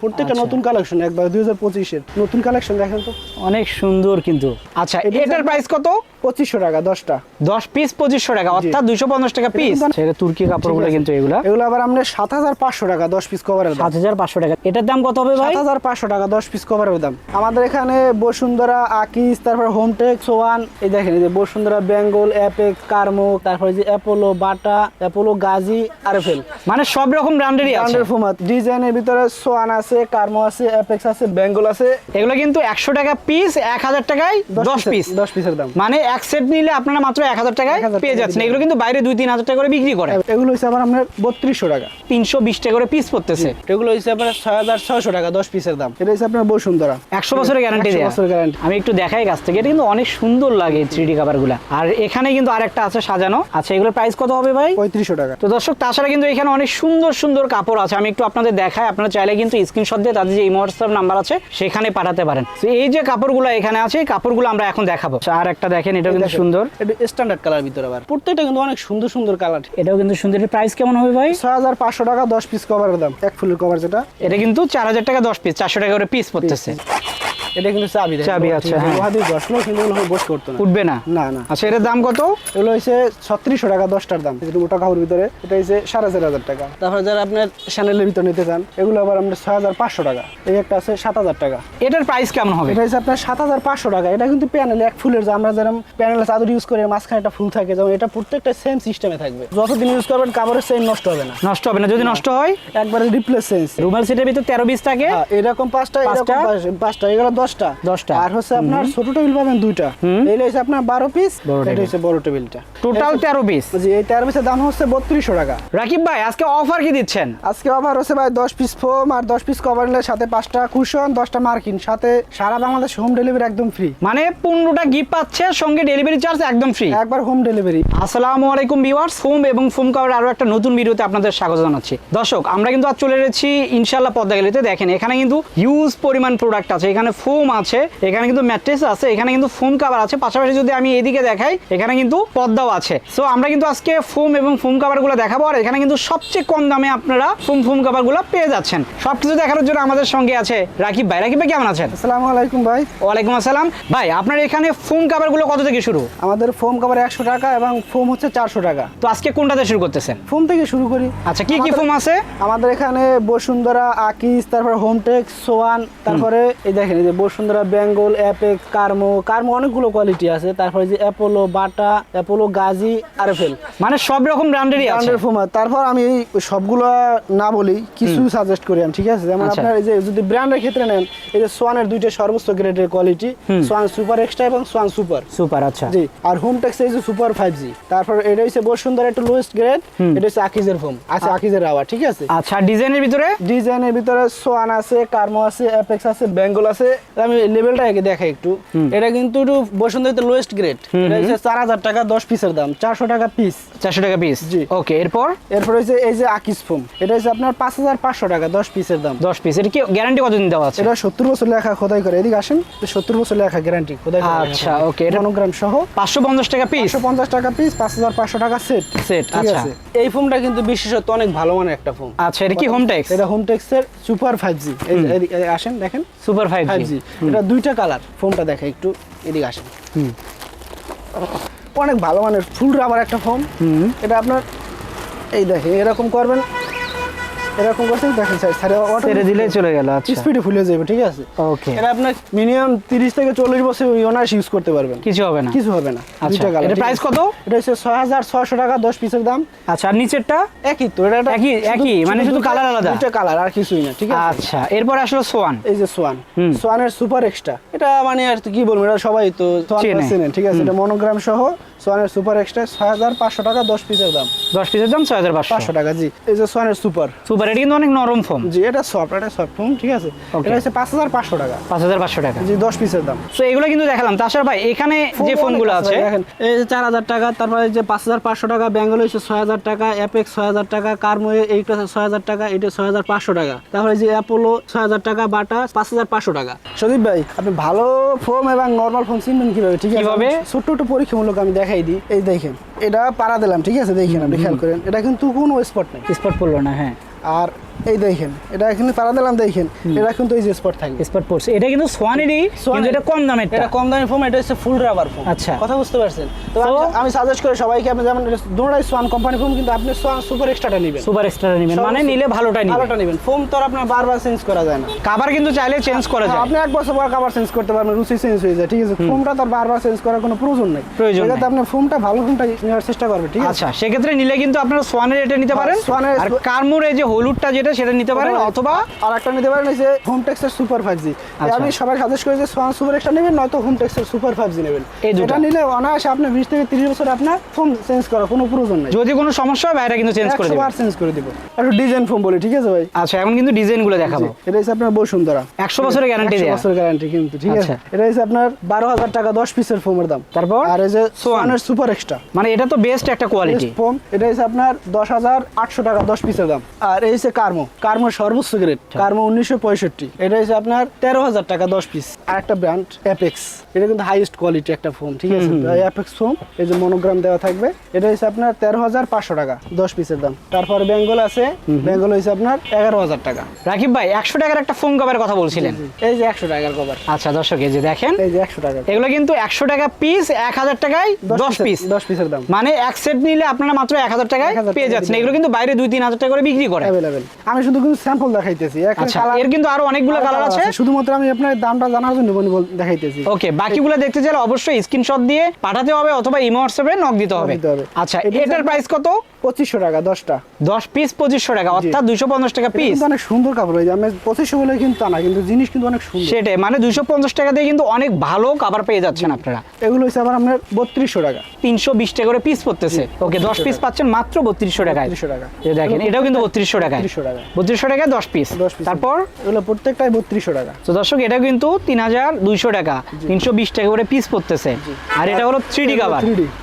প্রত্যেকটা আচ্ছা। নতুন কালেকশন একবার দুই হাজার পঁচিশের নতুন কালেকশন দেখেন তো। অনেক সুন্দর কিন্তু। আচ্ছা এটা এটার প্রাইস কত? পঁচিশশো টাকা দশটা। দশ পিস পঁচিশশো টাকা অর্থাৎ দুইশো পঞ্চাশ টাকা পিস সেটা তুর্কি কাপড়গুলো ঠিক কিন্তু এগুলা। এগুলো আবার আমরা সাত হাজার পাঁচশো টাকা দশ পিস কভারের সাত হাজার পাঁচশো টাকা। এটার দাম কত হবে সাত হাজার পাঁচশো টাকা দশ পিস কভারের দাম। আমাদের এখানে বসুন্ধরা আকিস তারপর হোমটেক সোয়ান এই দেখেন এই যে বসুন্ধরা বেঙ্গল অ্যাপেক্স কার্মো তারপরে যে Apollo Bata Apollo Gazi RFL. মানে সব রকম ব্র্যান্ডেরই আছে। ডিজাইনের ভিতরে সোয়ান আছে কার্মো আছে অ্যাপেক্স আছে বেঙ্গল আছে। এগুলো কিন্তু একশো টাকা পিস এক হাজার টাকায় দশ পিস দশ পিসের দাম। মানে এক সেট নিলে আপনারা মাত্র এক হাজার টাকায় পেয়ে যাচ্ছেন। এগুলো কিন্তু বাইরে দুই তিন হাজার টাকা করে বিক্রি করে এগুলো হচ্ছে আবার আপনার বত্রিশশো টাকা। তিনশো বিশ টাকা করে পিস পড়তেছে। এগুলো হচ্ছে ছয় হাজার ছয়শো টাকা দশ পিসের দাম। এটা হচ্ছে আপনার বসুন্ধরা। একশো বছরের গ্যারান্টি 100 দেয়া বছরের guarantee। আমি একটু দেখাই কাছ থেকে। এটা কিন্তু অনেক সুন্দর লাগে থ্রি ডি কাভারগুলা আর এখানে কিন্তু আরেকটা আছে সাজানো। আচ্ছা এগুলোর প্রাইস কত হবে ভাই? পঁয়ত্রিশশো টাকা। তো দর্শক তাছাড়া কিন্তু এখানে অনেক সুন্দর সুন্দর কাপড় আছে। আমি একটু আপনাদের দেখাই। আপনারা চাইলে কিন্তু স্ক্রিনশট দিয়ে তাদের যে ইমো হোয়াটসঅ্যাপ নাম্বার আছে সেখানে পাঠাতে পারেন। তো এই যে কাপড়গুলো এখানে আছে এই কাপড়গুলো আমরা এখন দেখাবো। আর একটা দেখেন এটাও কিন্তু সুন্দর। এটা স্ট্যান্ডার্ড কালার ভিতরে আবার। প্রত্যেকটা কিন্তু অনেক সুন্দর সুন্দর কালার এটাও কিন্তু সুন্দর। প্রাইস কেমন হবে ভাই? ছয় হাজার পাঁচশো টাকা দশ পিস কভারের দাম। এক ফুলের কভার যেটা। এটা কিন্তু চার হাজার টাকা দশ পিস চারশো টাকা করে পিস পড়তেছে। এটা কিন্তু চাবি চাবি আছে, হ্যাঁ। লোহা দিয়ে ঘষলেও কিন্তু করতো না। উঠবে না? না না। আচ্ছা এটার দাম কত? এগুলো হচ্ছে ছত্রিশশো টাকা দশটার দাম। যেটা মোটা কাপড়ের ভিতরে এটা হচ্ছে সাড়ে চার হাজার টাকা। তারপরে যারা আপনার ভিতরে নিতে চান এগুলো আবার আপনার ছয় হাজার পাঁচশো টাকা। এই একটা আছে সাত হাজার টাকা। এটার প্রাইস কেমন হবে? এটা হচ্ছে আপনার সাত হাজার পাঁচশো টাকা। এটা কিন্তু প্যানেল এক ফুলের যে আমরা যেরকম প্যানেল চাদর ইউজ করে মাঝখানে একটা ফুল থাকে যেমন এটা প্রত্যেকটা সেম সিস্টেমে থাকবে। যতদিন ইউজ করবেন কাপড়ের সেম নষ্ট হবে না। নষ্ট হবে না। যদি নষ্ট হয়? একবারে রিপ্লেস সেন্স রুমাল সেটের ভিতর তেরো বিশ থাকে। এরকম পাঁচটা এরকম পাঁচটা? পাঁচ- পাঁচটা। এগুলো দশটা। দশটা। আর হচ্ছে আপনার ছোট টেবিল পাবেন দুইটা। এইটা হচ্ছে আপনার বারো পিস এটা হচ্ছে বড় টেবিলটা। টোটাল তেরো পিস জি এই তেরো পিসের দাম হচ্ছে বত্রিশশো টাকা। রাকিব ভাই আজকে অফার কি দিচ্ছেন? আজকে অফার হচ্ছে ভাই দশ পিস ফোম আর দশ পিস কভার নিলে সাথে পাঁচটা কুশন দশটা মার্কিন সাথে সারা বাংলাদেশ হোম ডেলিভারি একদম ফ্রি মানে পনেরোটা গিফট পাচ্ছে সঙ্গে ডেলিভারি চার্জ একদম ফ্রি একবার হোম ডেলিভারি আসসালামু আলাইকুম ভিউয়ার্স ফোম এবং ফোম কাভার আরও একটা নতুন ভিডিওতে আপনাদের স্বাগত জানাচ্ছি। দর্শক আমরা কিন্তু আজ চলে এসেছি ইনশাল্লাহ পদ্মা গেলিতে দেখেন এখানে কিন্তু হিউজ পরিমাণ প্রোডাক্ট আছে। এখানে ফোম আছে এখানে কিন্তু ম্যাট্রেস আছে এখানে কিন্তু ফোম কাভার আছে। পাশাপাশি যদি আমি এদিকে দেখাই এখানে কিন্তু পদ্মাও আছে। সো আমরা কিন্তু আজকে ফোম এবং ফোম কাভারগুলো দেখাবো আর এখানে কিন্তু সবচেয়ে কম দামে আপনারা ফোম ফোম কাভারগুলো পেয়ে যাচ্ছেন। সবকিছু দেখানোর জন্য আমাদের সঙ্গে আছে রাকিব ভাই। রাকিব ভাই কেমন আছেন? আসসালামু আলাইকুম ভাই। ওয়ালাইকুম আসসালাম। ভাই আপনার এখানে ফোম কাভারগুলো কত থেকে শুরু? আমাদের ফোম কাভার একশো টাকা এবং ফোম হচ্ছে চারশো টাকা। তো আজকে কোনটাতে শুরু করতেছেন? ফোম থেকে শুরু করি। আচ্ছা কি কি ফোম আছে? আমাদের এখানে বসুন্ধরা আকিস তারপরে হোমটেক সোয়ান তারপরে এই দেখেন এই যে বসুন্ধরা বেঙ্গল অ্যাপেক্স কার্মো কার্মো অনেকগুলো কোয়ালিটি আছে। তারপরে যে Apollo Bata Apollo Gazi RFL মানে সব রকম ব্র্যান্ডেরই আছে। ব্র্যান্ডের আছে। তারপর আমি এই সবগুলো না বলি কিছু সাজেস্ট করি আমি ঠিক আছে? যেমন আচ্ছা। আপনার এই যে যদি ব্র্যান্ডের ক্ষেত্রে নেন এই যে সোয়ানের দুইটা সর্বোচ্চ গ্রেডের কোয়ালিটি সোয়ান সুপার এক্সট্রা এবং সোয়ান সুপার সুপার আচ্ছা। জি আর হোম টেক্স এই যে সুপার ফাইভ জি তারপর এটা হচ্ছে বসুন্ধরা একটু লোয়েস্ট গ্রেড এটা হচ্ছে আকিজের ফোম আছে আকিজের রাওয়া ঠিক আছে? আচ্ছা ডিজাইনের ভিতরে? ডিজাইনের ভিতরে সোয়ান আছে কার্মো আছে অ্যাপেক্স আছে বেঙ্গল আছে আমি লেভেলটা আগে দেখাই একটু। এটা কিন্তু একটু বসুন্ধরাতে লোয়েস্ট গ্রেড এটা হচ্ছে চার হাজার টাকা দশ পিসের দাম চারশো টাকা পিস চারশো টাকা পিস জি। ওকে এরপর? এরপর হচ্ছে এই যে আকিস ফোম এটা হচ্ছে আপনার পাঁচ হাজার পাঁচশো টাকা দশ পিসের দাম। দশ পিস এটা কি গ্যারান্টি কতদিন দেওয়া আছে? এটা সত্তর বছর লেখা খোদাই করে। এদিকে আসেন সত্তর বছর লেখা গ্যারান্টি খোদাই আচ্ছা, okay, এটা- মনোগ্রাম সহ। পাঁচশো পঞ্চাশ টাকা পিস একশো পঞ্চাশ টাকা পিস পাঁচ হাজার পাঁচশো টাকা সেট ঠিক আচ্ছা। এই ফোমটা কিন্তু বিশেষত অনেক ভালো মানের একটা ফোম আচ্ছা এটা কি হোম টেক্স এটা হোম টেক্সের সুপার ফাইভ জি আসেন দেখেন। সুপার ফাইভ ফাইভ জি এটা দুইটা কালার। ফোনটা দেখে একটু এদিকে আসেন। অনেক ভালো মানের ফুল রাবার একটা ফোম এটা আপনার এই দেখে এরকম করবেন এরকম দেখেন স্যার স্যার ছেড়ে দিলেই চলে গেল আচ্ছা। স্পিডে ফুলে যাবে ঠিক আছে? ওকে এটা আপনার মিনিমাম তিরিশ থেকে চল্লিশ বছর অনার্স ইউজ করতে পারবেন। কিছু হবে না। কিছু হবে না। আচ্ছা। এটা প্রাইস কত? এটা হচ্ছে ছয় হাজার ছয়শো টাকা দশ পিসের দাম। আচ্ছা আর নিচেরটা? একই তো এটা একই- একই, মানে শুধু colour আলাদা? দুইটা কালার আর কিছুই না ঠিক আছে? আচ্ছা এরপর আসলো সোয়ান এই যে সোয়ান। সোয়ানের সুপার এক্সট্রা এটা মানে আর কি বলব এটা সবাই তো সোয়ান চেনেন ঠিক আছে? এটা মনোগ্রাম সহ সোয়ানের সুপার এক্সট্রা ছয় হাজার পাঁচশো টাকা দশ পিসের দাম। দশ পিসের দাম ছয় হাজার পাঁচশো। টাকা জি। এই যে সোয়ানের সুপার। সুপার এটা কিন্তু অনেক নরম ফোম। জি এটা সফট এটা সফট ফোম ঠিক আছে? এটা হচ্ছে পাঁচ হাজার পাঁচশো টাকা। পাঁচ হাজার পাঁচশো টাকা। জি দশ পিসের দাম। তো এগুলো কিন্তু দেখালাম। তাছাড়া ভাই এখানে যে ফোনগুলো আছে দেখেন এই যে চার হাজার টাকা তারপরে যে পাঁচ হাজার পাঁচশো টাকা বেঙ্গল হচ্ছে ছয় হাজার টাকা অ্যাপেক্স ছয় হাজার টাকা কার্মো এইটা ছয় হাজার টাকা এটা ছয় হাজার পাঁচশো টাকা। তারপরে যে অ্যাপোলো ছয় হাজার টাকা বাটা পাঁচ হাজার পাঁচশো টাকা। সদীপ ভাই আপনি ভালো ফোম এবং নর্মাল ফোম চিনবেন কীভাবে? ঠিক আছে? ছোট্ট একটু পরীক্ষামূলক আমি দেখাই দিই। এই দেখেন, এটা পাড়া দিলাম, ঠিক আছে? দেখেন আপনি, খেয়াল করেন। এটা কিন্তু কোনো স্পট নেই। স্পট পড়ল না হ্যাঁ। আর এই দেখেন এটা এখানে তারা দিলাম দেখেন এটা কিন্তু এই যে স্পট থাকবে। স্পট পড়ছে। এটা কিন্তু সোয়ানেরই কিন্তু এটা কম দামের এটা কম দামি ফোম এটা হচ্ছে ফুল রাবার ফোম আচ্ছা। কথা বুঝতে পারছেন? তো আমি- সাজেস্ট করি সবাইকে আপনি যেমন দুটাই সোয়ান কোম্পানি ফোম কিন্তু আপনি সোয়ান সুপার এক্সট্রাটা নেবেন। সুপার এক্সট্রা নেবেন। মানে নিলে ভালোটাই নেবেন। ভালোটা নেবেন। ফোম তো আর আপনার বারবার চেঞ্জ করা যায় না। কাভার কিন্তু চাইলে চেঞ্জ করা হ্যাঁ, যায়। আপনি এক বছর পর কাবার চেঞ্জ করতে পারবেন রুচি চেঞ্জ হয়ে যায় ঠিক আছে? ফোমটা তার বারবার চেঞ্জ করার কোনো প্রয়োজন নেই। প্রয়োজন নেই। সেক্ষেত্রে আপনি ফোমটা ভালো ফোমটা নেওয়ার চেষ্টা করবেন ঠিক আছে? আচ্ছা সেক্ষেত্রে নিলে কিন্তু আপনারা সোয়ানের এটা নিতে পারেন। সোয়ানের- আর কারমুর এই যে হলুদটা যেটা সেটা নিতে পারেন অথবা আর একটা নিতে পারেন এই যে হোম টেক্সের সুপার ফাইভ জি। আমি সবাই সাজেস্ট করি যে সোয়ান সুপার এক্সট্রা নেবেন নয়তো হোম টেক্সের সুপার ফাইভ জি নেবেন। এটা নিলে অনায়াসে আপনি বিশ থেকে তিরিশ বছর আপনার ফোন চেঞ্জ করার কোনো প্রয়োজন নেই। যদি কোনো সমস্যা হয় ভাইরা কিন্তু চেঞ্জ করে দেবে। চেঞ্জ করে দিব। একটু ডিজাইন ফোন বলি ঠিক আছে ভাই? আচ্ছা এখন কিন্তু ডিজাইনগুলো দেখাবো। এটা হচ্ছে আপনার বসুন্ধরা। একশো বছরের গ্যারান্টি দেয়া। বছর গ্যারান্টি কিন্তু ঠিক আছে? আচ্ছা। এটা হচ্ছে আপনার বারো হাজার টাকা দশ পিসের ফোমের দাম। তারপর? আর এই যে সোয়ানের সুপার এক্সট্রা মানে এটা তো বেস্ট একটা কোয়ালিটি ফোম এটা হচ্ছে আপনার দশ হাজার আটশো টাকা দশ পিসের দাম। আর এই হচ্ছে কার্মো। কার্মো সর্বোচ্চ গ্রেড আচ্ছা। কার্মো উনিশশো পঁয়ষট্টি। এটা হচ্ছে আপনার তেরো হাজার টাকা দশ পিস আর একটা ব্র্যান্ড অ্যাপেক্স এটা কিন্তু হাইয়েস্ট কোয়ালিটি একটা ফোন ঠিক আছে? অ্যাপেক্স ফোন এই যে মনোগ্রাম দেওয়া থাকবে এটা হচ্ছে আপনার তেরো হাজার পাঁচশো টাকা দশ পিসের দাম। তারপর বেঙ্গল আছে বেঙ্গল হচ্ছে আপনার এগারো হাজার টাকা। রাকিব ভাই একশো টাকার একটা ফোন কভারের কথা বলছিলেন। এই যে একশো টাকার কভার আচ্ছা দর্শক এই যে দেখেন এই যে একশো টাকা এগুলো কিন্তু একশো টাকা পিস এক হাজার টাকায় দশ পিস দশ পিসের দাম। মানে এক সেট নিলে আপনারা মাত্র এক হাজার টাকায় পেয়ে যাচ্ছেন। এগুলো কিন্তু বাইরে দুই তিন হাজার টাকা করে বিক্রি করে। আমি শুধু কিন্তু স্যাম্পল দেখাইতেছি। আচ্ছা এর কিন্তু আরও অনেকগুলো কালার আছে। শুধুমাত্র আমি আপনার দামটা জানার জন্য বলি দেখাইতেছি। ওকে বাকিগুলো দেখতে চাইলে অবশ্যই স্ক্রিনশট দিয়ে পাঠাতে হবে অথবা ইমো হোয়াটসঅ্যাপে নক দিতে হবে। আচ্ছা এটা এটার প্রাইস কত? পঁচিশশো টাকা দশটা। দশ পিস পঁচিশশো টাকা অর্থাৎ দুইশো পঞ্চাশ টাকা পিস অনেক সুন্দর কাপড় হয়ে যায় আমি পঁচিশশো বলে কিন্তু না কিন্তু জিনিস কিন্তু অনেক সুন্দর। সেটাই মানে দুইশো পঞ্চাশ টাকা দিয়ে কিন্তু অনেক ভালো কাভার পেয়ে যাচ্ছেন আপনারা। এগুলো হচ্ছে আবার আপনার বত্রিশশো টাকা। তিনশো বিশ টাকা করে পিস পড়তেছে। ওকে দশ পিস পাচ্ছেন মাত্র বত্রিশশো টাকায়। টাকা। দেখেন এটাও কিন্তু বত্রিশশো টাকায়। 3200 টাকা। বত্রিশশো টাকায় দশ পিস তারপর? এগুলো প্রত্যেকটাই বত্রিশশো টাকা। তো দর্শক এটাও কিন্তু তিন হাজার দুইশো টাকা। তিনশো বিশ টাকা করে পিস পড়তেছে। আর এটা হলো থ্রি ডি এটা কাভার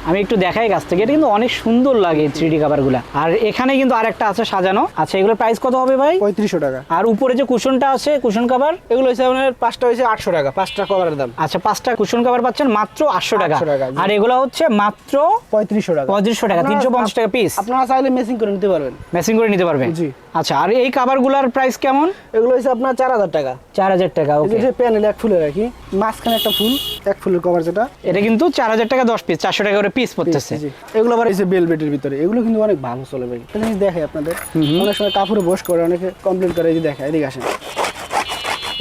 আমি একটু দেখাই কাছ থেকে এটা কিন্তু অনেক সুন্দর লাগে থ্রি ডি কাভারগুলো আর এখানে কিন্তু আরেকটা আছে সাজানো। আচ্ছা এগুলোর প্রাইস কত হবে ভাই? পঁয়ত্রিশশো টাকা। আর উপরে যে কুশনটা আছে কুশন কাভার এগুলো হচ্ছে আপনার পাঁচটা হচ্ছে আটশো টাকা পাঁচটা কভারের দাম। আচ্ছা পাঁচটা কুশন কাভার পাচ্ছেন মাত্র আটশো টাকা। 800 টাকা, আর এগুলো হচ্ছে মাত্র পঁয়ত্রিশশো টাকা। পঁয়ত্রিশশো টাকা তিনশো পঞ্চাশ টাকা পিস আপনারা চাইলে মেসিং করে নিতে পারবেন। মেসিং করে নিতে পারবেন? জি। আচ্ছা আর এই কাভারগুলোর প্রাইস কেমন? এগুলো হচ্ছে আপনার চার হাজার টাকা। চার হাজার টাকা ওকে যে প্যানেল এক ফুলের রাখি মাঝখানে একটা ফুল এক ফুলের কভার যেটা। এটা কিন্তু চার হাজার টাকা দশ পিস চারশো টাকা করে পিস পড়তেছে। এগুলো আবার এই যে বেলভেটের ভিতরে এগুলো কিন্তু অনেক ভালো চলে ভাই। একটা জিনিস দেখে আপনাদের অনেক সময় কাপড়ে বস করে অনেকে কমপ্লেন করে যে দেখে এদিকে আসেন।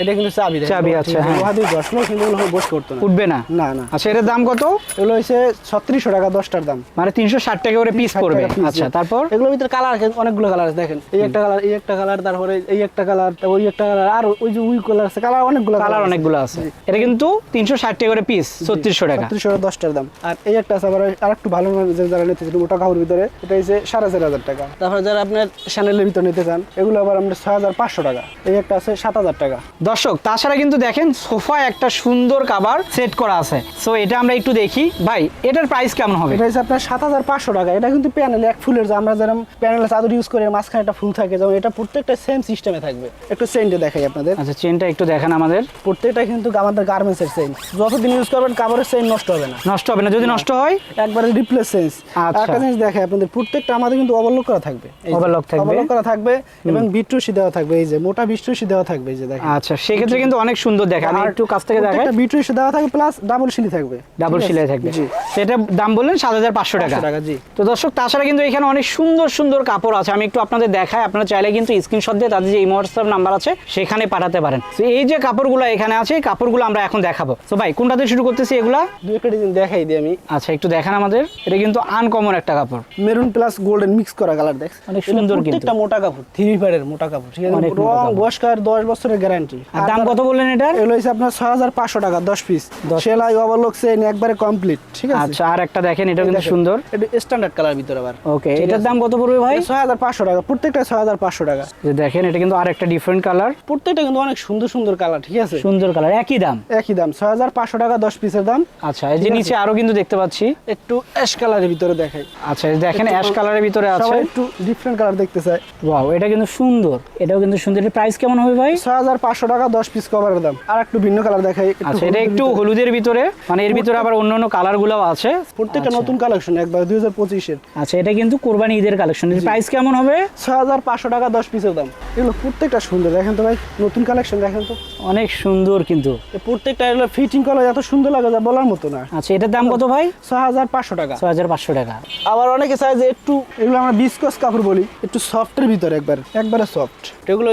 এটা কিন্তু চাবি চাবি আছে, হ্যাঁ। লোহা দিয়ে কিন্তু বস করতো না। উঠবে না। না না। আচ্ছা এটার দাম কত? এগুলো হচ্ছে ছত্রিশশো টাকা দশটার দাম। মানে তিনশো ষাট টাকা করে পিস 60 পড়বে। আচ্ছা তারপর? এগুলোর ভিতরে কালার অনেকগুলো কালার আছে দেখেন। এই একটা কালার এই একটা কালার তারপরে এই একটা কালার ওই একটা কালার আর ওই যে উই কালার আছে কালার অনেকগুলো কালার অনেকগুলো আছে। এটা কিন্তু তিনশো ষাট টাকা করে পিস ছত্রিশশো টাকা। ছত্রিশশো টাকা দশটার দাম। আর এই একটা আছে আবার আর একটু ভালো যারা নিতে চান মোটা কাপড়ের ভিতরে এটা হচ্ছে সাড়ে চার হাজার টাকা। তারপরে যারা আপনার চ্যানেলের ভিতরে নিতে চান এগুলো আবার আপনার ছয় হাজার পাঁচশো টাকা। এই একটা আছে সাত হাজার টাকা। দর্শক তাছাড়া কিন্তু দেখেন সোফায় একটা সুন্দর কাভার সেট করা আছে। সো এটা আমরা একটু দেখি। ভাই এটার প্রাইস কেমন হবে? এটা আপনার সাত হাজার পাঁচশো টাকা। এটা কিন্তু প্যানেল এক ফুলের যে আমরা যেরকম প্যানেল চাদর ইউজ করে মাঝখানে একটা ফুল থাকে। যেমন এটা প্রত্যেকটা সেম সিস্টেমে থাকবে। একটু সেন্টে দেখাই আপনাদের। আচ্ছা চেনটা একটু দেখান আমাদের। প্রত্যেকটা কিন্তু আমাদের গার্মেন্টসের সেন যতদিন ইউজ করবেন কাপড়ের সেন নষ্ট হবে না। নষ্ট হবে না। যদি নষ্ট হয়। একবারে রিপ্লেস আচ্ছা। একটা জিনিস দেখে আপনাদের। প্রত্যেকটা আমাদের কিন্তু ওভারলক করা থাকবে। যে, থাকবে। overlock করা থাকবে এবং বিটরুসি দেওয়া থাকবে। এই যে মোটা বিটরুসি দেওয়া থাকবে। এই যে দেখেন। আচ্ছা সেক্ষেত্রে কিন্তু অনেক সুন্দর দেখে। আমি একটু কাছ থেকে দেখাই। প্রত্যেকটা বিটরুসি দেওয়া থাকবে প্লাস ডাবল সিলি থাকবে। ডাবল সিলাই থাকবে। সেটা দাম বললেন সাত হাজার পাঁচশো টাকা। জি। তো দর্শক তাছাড়া কিন্তু এখানে অনেক সুন্দর সুন্দর কাপড় আছে। আমি একটু আপনাদের দেখাই। আপনারা চাইলে কিন্তু স্ক্রিনশট দিয়ে তাদের যে ইমো হোয়াটসঅ্যাপ নাম্বার আছে সেখানে পাঠাতে পারেন। তো এই যে কাপড়গুলো এখানে আছে এই কাপড়গুলো আমরা এখন দেখাবো। তো ভাই কোনটা দিয়ে শুরু করতেছি এগুলা? দুই একটা ডিজাইন দেখাই দিই আমি। আচ্ছা একটু দেখান আমাদের। এটা কিন্তু আনকমন একটা কাপড়। মেরুন প্লাস গোল্ডেন মিক্স করা কালার দেখ। অনেক সুন্দর কিন্তু। প্রত্যেকটা মোটা কাপড় থ্রি পারের মোটা কাপড় ঠিক আছে? রং। বয়স্কার দশ বছরের গ্যারান্টি আর দাম কত বললেন এটার? এগুলো হচ্ছে আপনার ছয় হাজার পাঁচশো টাকা দশ পিস 10 সেলাই ওভারলক একবারে কমপ্লিট ঠিক আছে? আচ্ছা আর একটা দেখেন এটা কিন্তু সুন্দর। এটা স্ট্যান্ডার্ড কালার ভিতরে আবার। ওকে এটার দাম কত পড়বে ভাই? ছয় হাজার পাঁচশো টাকা প্রত্যেকটা ছয় হাজার পাঁচশো টাকা। যে দেখেন এটা কিন্তু ডিফারেন্ট কালার প্রত্যেকটা কিন্তু অনেক সুন্দর সুন্দর কালার ঠিক আছে? সুন্দর কালার একই দাম? একই দাম ছয় হাজার পাঁচশো টাকা দশ পিসের দাম। আচ্ছা এই যে নিচে আরও কিন্তু দেখতে পাচ্ছি। একটু অ্যাশ কালারের ভিতরে দেখাই। আচ্ছা এই দেখেন অ্যাশ কালারের ভিতরে আছে। একটু ডিফারেন্ট কালার দেখতে চায়। ওয়াও এটা কিন্তু সুন্দর এটাও কিন্তু সুন্দর। এর প্রাইস কেমন হবে ভাই? ছয় হাজার পাঁচশো টাকা দশ পিস কভারের দাম। আর একটু ভিন্ন কালার দেখাই আচ্ছা এটা একটু হলুদের ভিতরে মানে এর ভিতরে আবার অন্য অন্য কালারগুলো আছে। প্রত্যেকটা আচ্ছা। নতুন কালেকশন একবার দুই হাজার পঁচিশের। আচ্ছা এটা কিন্তু কোরবানি ঈদের কালেকশন এর প্রাইস কেমন হবে? ছয় হাজার পাঁচশো টাকা দশ পিসের দাম। এগুলো প্রত্যেকটা সুন্দর দেখেন তো ভাই নতুন কালেকশন দেখেন তো। অনেক সুন্দর কিন্তু। প্রত্যেকটা এগুলো ফিটিং করা এত সুন্দর লাগে যা বলার মতো না। আচ্ছা এটার দাম কত ভাই? ছয় হাজার পাঁচশো টাকা। ছয় হাজার পাঁচশো টাকা। আবার অনেকে চায় যে একটু এগুলো আমরা বিস্কস কাপড় বলি একটু সফটের ভিতরে একবার একবারে সফট এগুলো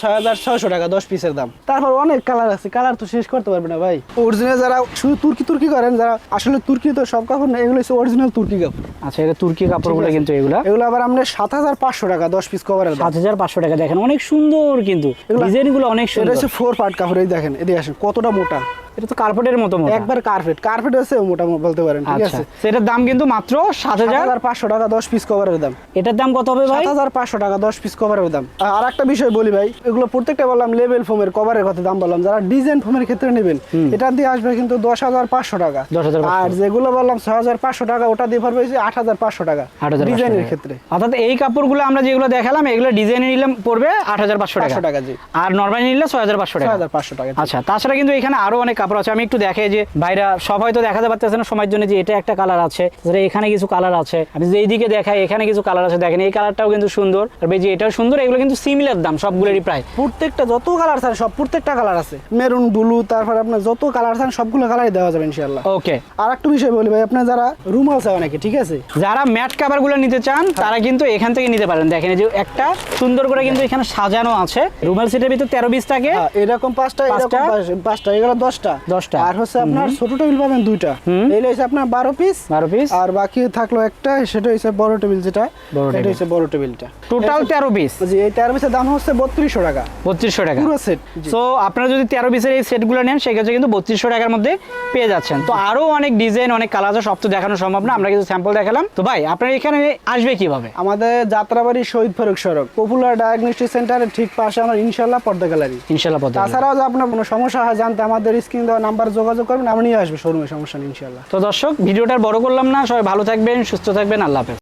ছয় হাজার ছয়শো টাকা দশ পিসের দাম। তারপর অনেক কালার আছে কালার তো শেষ করতে পারবে না ভাই। অরিজিনাল যারা শুধু তুর্কি তুর্কি করেন যারা আসলে তুর্কি তো সব কাপড় না এগুলো হচ্ছে অরিজিনাল তুর্কি কাপড়। আচ্ছা এটা তুর্কি কাপড়গুলো কিন্তু এগুলো। এগুলো আবার আমরা সাত হাজার পাঁচশো টাকা দশ পিস কভার দাম। সাত হাজার পাঁচশো টাকা দেখেন অনেক সুন্দর কিন্তু। ডিজাইনগুলো অনেক এটা হচ্ছে ফোর পার্ট কাপড় এই দেখেন এদিকে আসেন কতটা মোটা। এটা তো কার্পেটের মতো একবার কার্পেট কার্পেট আছে মোটা বলতে পারেন ঠিক আচ্ছা। আছে? সেটার দাম কিন্তু মাত্র সাত হাজার। পাঁচশো টাকা দশ পিস কভারের দাম। এটার দাম কত হবে ভাই? সাত হাজার পাঁচশো টাকা দশ পিস কভারের দাম। আর একটা বিষয় বলি ভাই এগুলো প্রত্যেকটা বললাম লেভেল ফোমের কভারের কথা দাম বললাম। যারা ডিজাইন ফোমের ক্ষেত্রে নেবেন এটা দিয়ে আসবে কিন্তু দশ হাজার পাঁচশো টাকা। আর যেগুলো বললাম ছয় হাজার পাঁচশো টাকা ওটা দিয়ে পারবে আট হাজার পাঁচশো টাকা ডিজাইনের ক্ষেত্রে। অর্থাৎ এই কাপড়গুলো আমরা যেগুলো দেখালাম এগুলো ডিজাইনে নিলাম পড়বে আট হাজার পাঁচশো টাকা। আর নর্মালি নিলে ছয় হাজার পাঁচশো ছয় টাকা হাজার পাঁচশো টাকা আচ্ছা তাছাড়া কিন্তু এখানে আরও অনেক কাপড় আছে আমি একটু দেখে যে ভাইরা সব হয়তো দেখাতে পারতেছে না সময়ের জন্য যে এটা একটা কালার আছে এখানে কিছু কালার আছে। আমি যে এইদিকে দেখাই এখানে কিছু কালার আছে দেখেন এই কালারটাও কিন্তু সুন্দর। আর যে এটাও সুন্দর এগুলো কিন্তু সিমিলার দাম সবগুলোরই প্রায় প্রত্যেকটা যত কালার আছে সব প্রত্যেকটা কালার আছে। মেরুন ব্লু তারপর আপনার যত কালার আছে সবগুলো কালারই দেওয়া যাবে ইনশাল্লাহ ওকে আর একটা বিষয় বলি ভাই আপনার যারা রুমাল চায় অনেকে ঠিক আছে? যারা ম্যাট কাভারগুলো নিতে চান তারা কিন্তু এখান থেকে নিতে পারেন। দেখেন যে একটা সুন্দর করে কিন্তু এখানে সাজানো আছে। রুমাল সেটের ভিতর তেরো বিশ থাকে। হ্যাঁ, এরকম পাঁচটা পাঁচটা? পাঁচটা এগুলো দশটা। দশটা। আর হচ্ছে আপনার ছোট টেবিল পাবেন দুইটা। এইটা হচ্ছে আপনার বারো পিস বারো পিস আর বাকি থাকল একটা সেটা হচ্ছে বড় টেবিল যেটা। এটা হচ্ছে বড় টেবিলটা। টোটাল তেরো পিস জি এই তেরো পিসের দাম হচ্ছে বত্রিশশো টাকা। বত্রিশশো টাকা। পুরো সেট সো আপনারা যদি তেরো পিসের এই সেটগুলো নেন সেক্ষেত্রে কিন্তু বত্রিশশো টাকার মধ্যে পেয়ে যাচ্ছেন। তো আরও অনেক ডিজাইন অনেক কালার আছে সব তো দেখানো সম্ভব না আমরা স্যাম্পল দেখালাম। তো ভাই আপনার এখানে আসবে কীভাবে? আমাদের যাত্রাবাড়ি শহীদ ফারুক সড়ক পপুলার ডায়াগনস্টিক সেন্টারের ঠিক পাশে আমার ইনশাল্লাহ পর্দা গ্যালারি। ইনশাল্লাহ পদ্ধতি তাছাড়াও যে আপনার কোনো সমস্যা হয় জানতে আমাদের স্ক্রিন দেওয়া নাম্বার যোগাযোগ করবেন আমি নিয়ে আসব শোরুমে, সমস্যা নেই ইনশাল্লাহ তো দর্শক, ভিডিওটা বড় করলাম না। সবাই ভালো থাকবেন, সুস্থ থাকবেন, আল্লাহ হাফেজ।